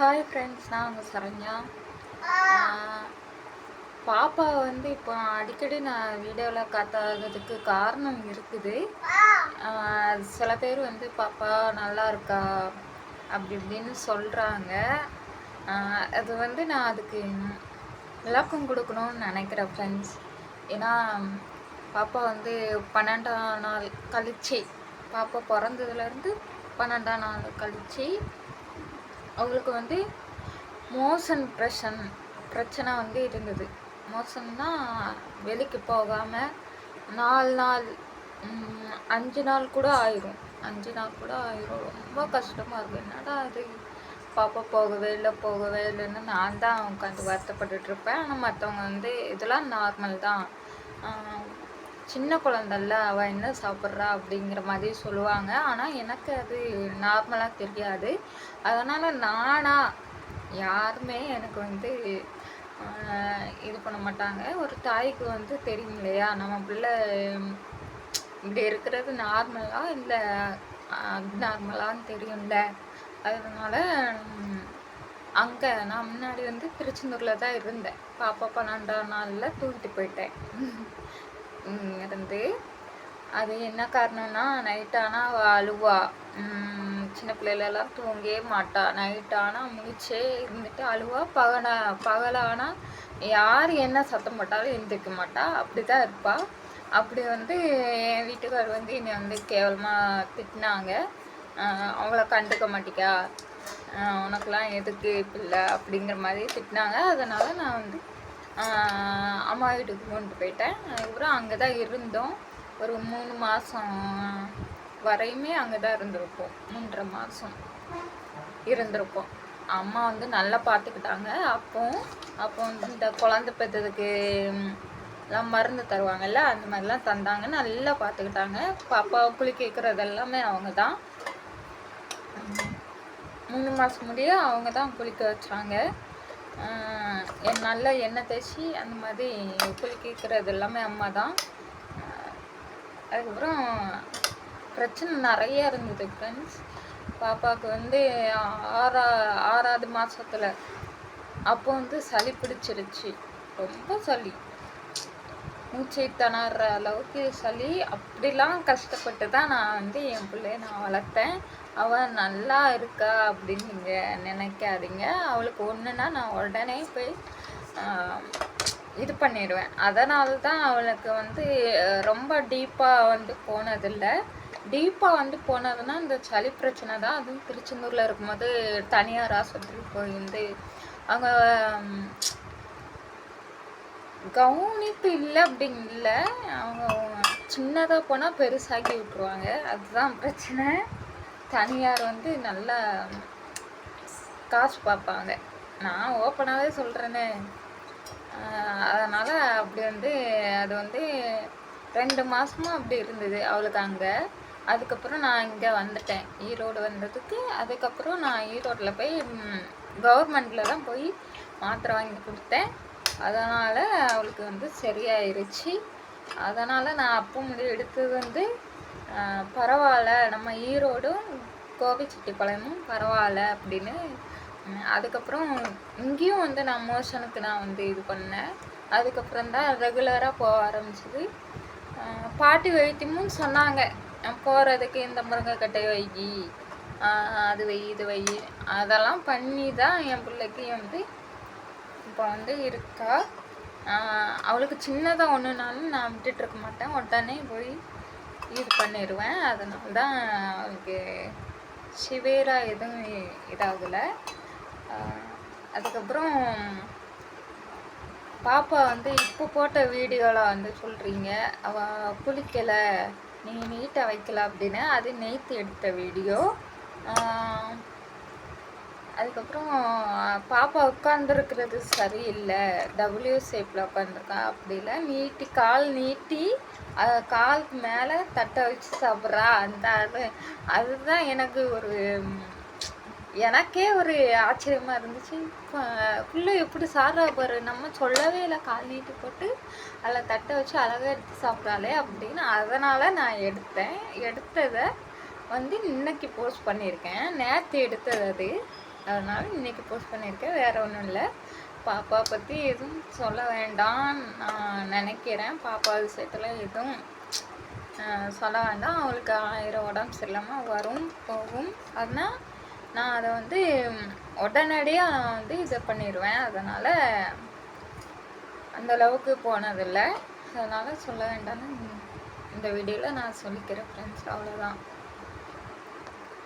Hi friends நான் உங்கள் சரண்யா. பாப்பா வந்து இப்போ அடிக்கடி நான் வீடியோவில் காத்தாததுக்கு காரணம் இருக்குது. சில பேர் வந்து பாப்பா நல்லா இருக்கா அப்படி இப்படின்னு சொல்கிறாங்க அது வந்து நான் அதுக்கு விளக்கம் கொடுக்கணும்னு நினைக்கிறேன் ஃப்ரெண்ட்ஸ் ஏன்னா பாப்பா வந்து பன்னெண்டாம் நாள் கழிச்சு பாப்பா பிறந்ததுலேருந்து பன்னெண்டாம் நாள் கழிச்சு அவங்களுக்கு வந்து மோஷன் பிரஷன் பிரச்சனை வந்து இருந்தது. மோசன்னா வெளிக்கு போகாமல் நாலு நாள் அஞ்சு நாள் கூட ஆயிரும். அஞ்சு நாள் கூட ஆயிரும். ரொம்ப கஷ்டமாக இருக்கும் என்னடா அது பாப்பா போகவே இல்லை போகவே இல்லைன்னு நான் தான் உட்காந்து வருத்தப்பட்டுட்ருப்பேன் ஆனால் மற்றவங்க வந்து இதெல்லாம் நார்மல் தான். சின்ன குழந்தல்ல அவள் என்ன சாப்பிட்றா அப்படிங்கிற மாதிரி சொல்லுவாங்க. ஆனால் எனக்கு அது நார்மலாக தெரியாது. அதனால் நானாக யாருமே எனக்கு வந்து இது பண்ண மாட்டாங்க. ஒரு தாய்க்கு வந்து தெரியும் இல்லையா? நம்ம பிள்ளை இப்படி இருக்கிறது நார்மலாக இல்லை நார்மலான்னு தெரியும்ல? அதனால அங்கே நான் முன்னாடி வந்து திருச்செந்தூரில் தான் இருந்தேன். பாப்பா பன்னெண்டாம் நாளில் தூக்கிட்டு போயிட்டேன். அது என்ன காரணம்னா நைட் ஆனால் அழுவா. சின்ன பிள்ளைலலாம் தூங்கவே மாட்டா. நைட் ஆனால் முடிச்சே இருந்துட்டு அழுவா. பகல பகலானா யார் என்ன சத்தம் போட்டாலும் எழுந்திரிக்க மாட்டா. அப்படி தான் இருப்பாள் அப்படி வந்து என் வீட்டுக்கார் வந்து என்னை வந்து கேவலமாக திட்டினாங்க. அவங்கள கண்டுக்க மாட்டிக்கா. ஆஹ் உனக்கெல்லாம் எதுக்கு பிள்ளை? அப்படிங்கிற மாதிரி திட்டினாங்க. அதனால் நான் வந்து அம்மா வீட்டுக்கு கொண்டு போயிட்டேன். அதுக்கப்புறம் அங்கே தான் இருந்தோம். ஒரு மூணு மாதம் வரையுமே அங்கே தான் இருந்திருப்போம். மூன்றரை மாதம் இருந்திருப்போம். அம்மா வந்து நல்லா பார்த்துக்கிட்டாங்க அப்போ அப்போ வந்து இந்த குழந்தை பெற்றதுக்கு எல்லாம் மருந்து தருவாங்கல்ல அந்த மாதிரிலாம் தந்தாங்க. நல்லா பார்த்துக்கிட்டாங்க பாப்பா குளிக்க வைக்கிறது எல்லாமே அவங்க தான் மூணு மாதம் முடிய அவங்க தான் குளிக்க வச்சாங்க. என் நல்லா எண்ணெய் தேய்ச்சி அந்த மாதிரி குளிக்க வைக்கிறது எல்லாமே அம்மா தான் அதுக்கப்புறம் பிரச்சனை நிறைய இருந்தது ஃப்ரெண்ட்ஸ் பாப்பாவுக்கு வந்து ஆறா ஆறாவது மாதத்தில் அப்போ வந்து சளி பிடிச்சிருச்சு. ரொம்ப சளி. மூச்சை திணற அளவுக்கு சளி. அப்படிலாம் கஷ்டப்பட்டு தான் நான் வந்து என் பிள்ளைய நான் வளர்த்தேன். அவள் நல்லா இருக்கா அப்படின்னு நீங்கள் நினைக்காதீங்க. அவளுக்கு ஒன்றுனா நான் உடனே போய் இது பண்ணிடுவேன். அதனால தான் அவளுக்கு வந்து ரொம்ப டீப்பாக வந்து போனதில்லை. டீப்பாக வந்து போனதுன்னா இந்த சளி பிரச்சனை தான். அதுவும் திருச்செந்தூரில் இருக்கும்போது தனியார் ஆஸ்பத்திரி போய் வந்து அங்கே கவனிப்பு இல்லை அப்படின்னு இல்லை. அவங்க சின்னதாக போனால் பெருசாக்கி விட்ருவாங்க அதுதான் பிரச்சனை. தனியார் வந்து நல்லா காசு பார்ப்பாங்க. நான் ஓப்பனாகவே சொல்கிறேனே அதனால் அப்படி வந்து அது வந்து ரெண்டு மாதமும் அப்படி இருந்தது அவளுக்கு அங்கே. அதுக்கப்புறம் நான் இங்கே வந்துட்டேன். ஈரோடு வந்ததுக்கு அதுக்கப்புறம் நான் ஈரோட்டில் போய் கவர்மெண்ட்டில் தான் போய் மாத்திரை வாங்கி கொடுத்தேன். அதனால் அவளுக்கு வந்து சரியாயிருச்சு. அதனால் நான் அப்போ முடிவு எடுத்தது வந்து பரவாயில்ல நம்ம ஈரோடும் கோபிச்செட்டிப்பாளையமும் பரவாயில்ல அப்படின்னு அதுக்கப்புறம் இங்கேயும் வந்து நான் மோஷனுக்கு நான் வந்து இது பண்ணேன். அதுக்கப்புறம் தான் ரெகுலராக போக ஆரம்பிச்சிது. பாட்டி வைத்தியமும் சொன்னாங்க. போகிறதுக்கு இந்த முருங்கைக்கட்டை வை அது வை இது வை அதெல்லாம் பண்ணி தான் என் பிள்ளைக்கு வந்து இப்போ வந்து இருக்கா. அவளுக்கு சின்னதாக ஒன்றுனாலும் நான் விட்டுட்டு இருக்க மாட்டேன். உடனே போய் இது பண்ணிடுவேன் அதனால தான் அவளுக்கு சிவேராக எதுவும் இதாகலை. அதுக்கப்புறம் பாப்பா வந்து இப்போ போட்ட வீடியோவில் வந்து சொல்கிறீங்க அவள் குளிக்கலை நீ நீட்டாக வைக்கல அப்படின்னு அது நெய்த்து எடுத்த வீடியோ. அதுக்கப்புறம் பாப்பா உட்காந்துருக்கிறது சரியில்லை. டபுள்யூ ஷேப்பில் உட்காந்துருக்கா அப்படி இல்லை. நீட்டி கால் நீட்டி காலுக்கு மேலே தட்டை வச்சு சாப்பிட்றா. அந்த அது அதுதான் எனக்கு ஒரு எனக்கே ஒரு ஆச்சரியமாக இருந்துச்சு. புள்ள எப்படி சாரா பாரு நம்ம சொல்லவே இல்லை. கால் நீட்டி போட்டு அதில் தட்டை வச்சு அழகாக எடுத்து சாப்பிட்றாளே அப்படின்னு. அதனால் நான் எடுத்தேன். எடுத்ததை வந்து இன்னைக்கு போஸ்ட் பண்ணியிருக்கேன். நேற்று எடுத்தது அது. அதனால் இன்னைக்கு போஸ்ட் பண்ணியிருக்கேன். வேற ஒன்றும் இல்லை. பாப்பா பற்றி எதுவும் சொல்ல வேண்டாம். நான் நினைக்கிறேன். பாப்பா விஷயத்தில் எதுவும் சொல்ல வேண்டாம். அவளுக்கு ஆயிரம் உடம்பு சரியில்லாமல் வரும் போகும். அதனால் நான் அதை வந்து உடனடியாக நான் வந்து இதை பண்ணிடுவேன் அதனால் அந்த அளவுக்கு போனதில்லை. அதனால் சொல்ல வேண்டாம்னு இந்த வீடியோவில் நான் சொல்லிக்கிறேன் ஃப்ரெண்ட்ஸ் அவ்வளோதான்